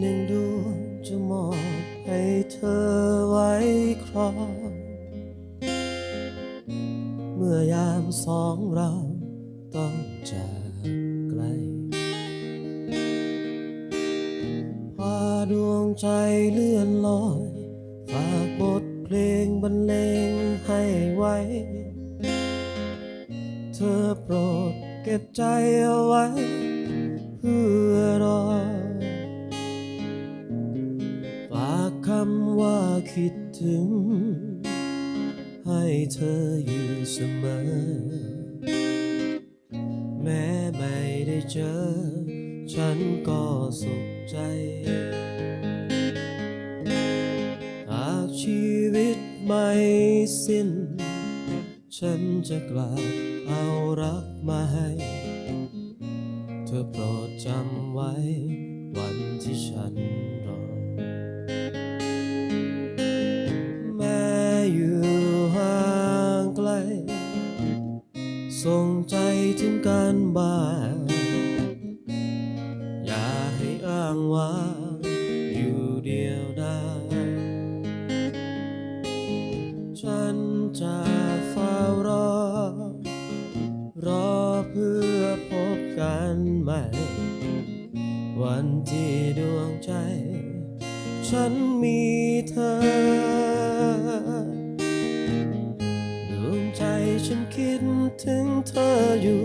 หนึ่งดวงจะมอบให้เธอไว้ครองเมื่อยามสองเราต้องจากไกล พาดวงใจเลื่อนลอย ฝากบทเพลงบรรเลงให้ไว้ เธอโปรดเก็บใจเอาไว้ เพื่อรอำว่าคิดถึง ให้เธออยู่เสมอ แม้ไม่ได้เจอ ฉันก็สุขใจ หากชีวิตไม่สิ้น ฉันจะกลับเอารักมาให้ เธอโปรดจำไว้วันที่ฉันรอางว่าอยู่เดียวได้ฉันจะเฝ้ารอ รอเพื่อพบกันใหม่ วันที่ดวงใจ ฉันมีเธอ ดวงใจฉันคิดถึงเธออยู่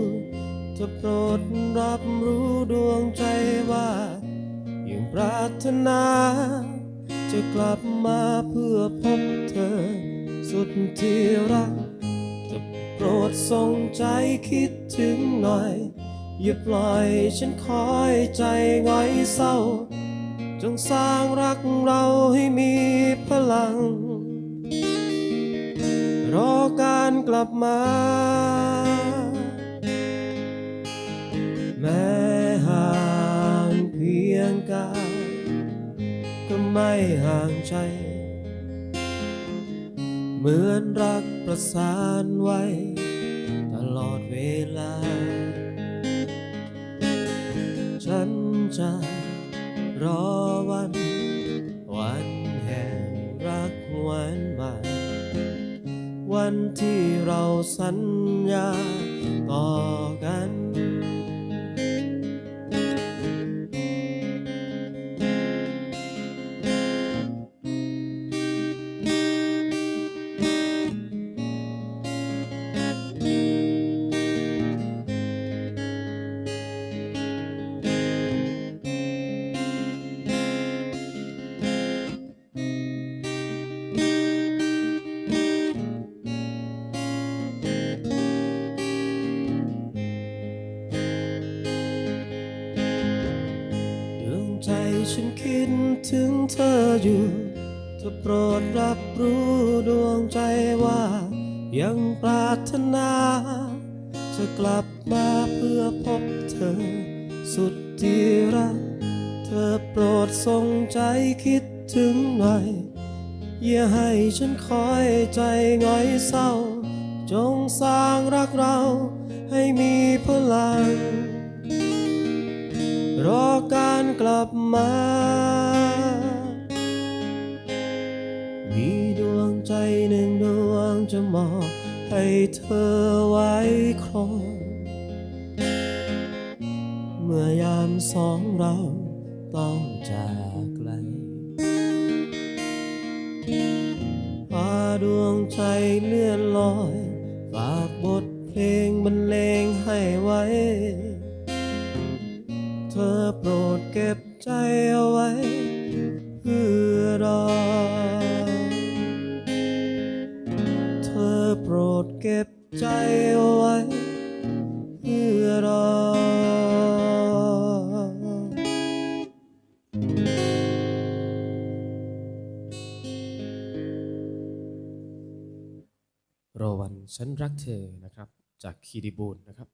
เธอโปรดรับรู้ดวงใจว่า ยังปรารถนา จะกลับมาเพื่อพบเธอ สุดที่รักจะโปรดส่งใจคิดถึงหน่อย อย่าปล่อยฉันคอยใจง่อยเศร้า จงสร้างรักเราให้มีพลัง รอการกลับมา แม้ห่ กายก็ไม่ห่างใจ เหมือนรักประสานไว้ ตลอดเวลา ฉันจะรอวัน วันแห่งรักวันใหม่วันที่เราสัญญาต่อกัน ฉันคิดถึงเธออยู่เธอโปรดรับรู้ดวงใจว่า ยังปรารถนา จะกลับมาเพื่อพบเธอ สุดที่รัก เธอโปรดส่งใจคิดถึงหน่อย อย่าให้ฉันคอยใจง่อยเศร้า จงสร้างรักเราให้มีพลัง รอการกลับมา มีดวงใจหนึ่งดวงจะมอบให้เธอไว้ครองเมื่อยามสองเราต้องจากไกลพาดวงใจเลื่อนลอย ฝากบทเพลงบรรเลงให้ เธอโปรดเก็บใจเอาไว้ เพื่อรอ เธอโปรดเก็บใจเอาไว้ เพื่อรอ รอวันฉันรักเธอนะครับ จากคีดีบูลนะครับ